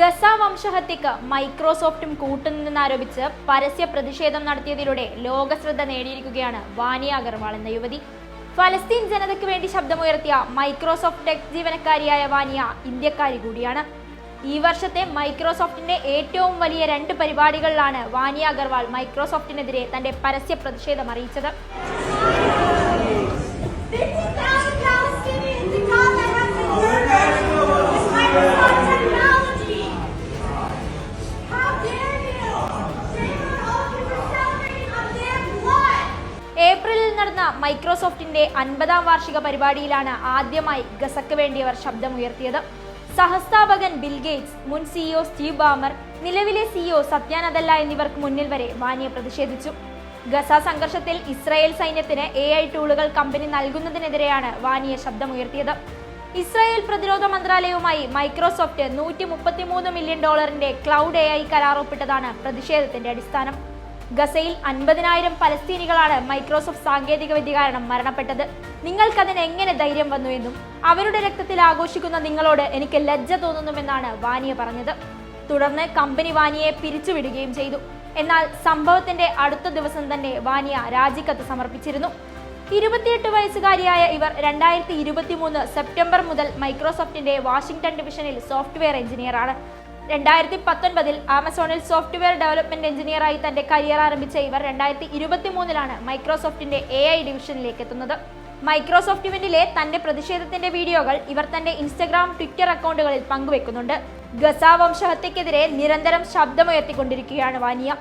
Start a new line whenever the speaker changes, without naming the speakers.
Gaza വംശഹത്യക്ക് മൈക്രോസോഫ്റ്റും കൂട്ടുനിന്നാരോപിച്ച് പരസ്യ പ്രതിഷേധം നടത്തിയതിലൂടെ ലോകശ്രദ്ധ നേടിയിരിക്കുകയാണ് വാനിയ അഗർവാൾ എന്ന യുവതി. ഫലസ്തീൻ ജനതയ്ക്ക് വേണ്ടി ശബ്ദമുയർത്തിയ മൈക്രോസോഫ്റ്റ് ടെക് ജീവനക്കാരിയായ വാനിയ ഇന്ത്യക്കാരി കൂടിയാണ്. ഈ വർഷത്തെ മൈക്രോസോഫ്റ്റിന്റെ ഏറ്റവും വലിയ രണ്ട് പരിപാടികളിലാണ് വാനിയ അഗർവാൾ മൈക്രോസോഫ്റ്റിനെതിരെ തന്റെ പരസ്യ പ്രതിഷേധം അറിയിച്ചത്. നടന്ന മൈക്രോസോഫ്റ്റിന്റെ അൻപതാം വാർഷിക പരിപാടിയിലാണ് ആദ്യമായി ഗസക്ക് വേണ്ടിയവർ ശബ്ദമുയർത്തിയത്. സഹസ്ഥാപകൻ ബിൽ ഗേറ്റ്സ് മുൻ സിഇഒ സ്റ്റീവ് ബാമർ നിലവിലെ സിഇഒ സത്യാനദല്ല എന്നിവർക്ക് മുന്നിൽ വരെ വാനിയ പ്രതിഷേധിച്ചു. ഗസ സംഘർഷത്തിൽ ഇസ്രായേൽ സൈന്യത്തിന് എ ഐ ടൂളുകൾ കമ്പനി നൽകുന്നതിനെതിരെയാണ് വാനിയ ശബ്ദമുയർത്തിയത്. ഇസ്രായേൽ പ്രതിരോധ മന്ത്രാലയവുമായി മൈക്രോസോഫ്റ്റ് നൂറ്റി മുപ്പത്തിമൂന്ന് മില്യൺ ഡോളറിന്റെ ക്ലൗഡ് എ ഐ കരാർ ഒപ്പിട്ടതാണ് പ്രതിഷേധത്തിന്റെ അടിസ്ഥാനം. ഗസയിൽ അൻപതിനായിരം പലസ്തീനികളാണ് മൈക്രോസോഫ്റ്റ് സാങ്കേതിക വിദ്യ കാരണം മരണപ്പെട്ടത്. നിങ്ങൾക്കതിന് എങ്ങനെ ധൈര്യം വന്നു എന്നും അവരുടെ രക്തത്തിൽ ആഘോഷിക്കുന്ന നിങ്ങളോട് എനിക്ക് ലജ്ജ തോന്നുന്നുവെന്നാണ് വാനിയ പറഞ്ഞത്. തുടർന്ന് കമ്പനി വാനിയെ പിരിച്ചുവിടുകയും ചെയ്തു. എന്നാൽ സംഭവത്തിന്റെ അടുത്ത ദിവസം തന്നെ വാനിയ രാജിക്കത്ത് സമർപ്പിച്ചിരുന്നു. ഇരുപത്തിയെട്ട് വയസ്സുകാരിയായ ഇവർ രണ്ടായിരത്തി ഇരുപത്തി മൂന്ന് സെപ്റ്റംബർ മുതൽ മൈക്രോസോഫ്റ്റിന്റെ വാഷിംഗ്ടൺ ഡിവിഷനിൽ സോഫ്റ്റ്വെയർ എഞ്ചിനീയറാണ്. രണ്ടായിരത്തി പത്തൊൻപതിൽ ആമസോണിൽ സോഫ്റ്റ്വെയർ ഡെവലപ്മെന്റ് എഞ്ചിനീയറായി തന്റെ കരിയർ ആരംഭിച്ച ഇവർ രണ്ടായിരത്തി ഇരുപത്തി മൂന്നിലാണ് മൈക്രോസോഫ്റ്റിന്റെ എ ഐ ഡിവിഷനിലേക്ക് എത്തുന്നത് മൈക്രോസോഫ്റ്റ് ഇവന്റിലെ തന്റെ പ്രതിഷേധത്തിന്റെ വീഡിയോകൾ ഇവർ തന്റെ ഇൻസ്റ്റഗ്രാം ട്വിറ്റർ അക്കൗണ്ടുകളിൽ പങ്കുവെക്കുന്നുണ്ട്. ഗസ വംശഹത്യക്കെതിരെ നിരന്തരം ശബ്ദമുയർത്തിക്കൊണ്ടിരിക്കുകയാണ് വാനിയ.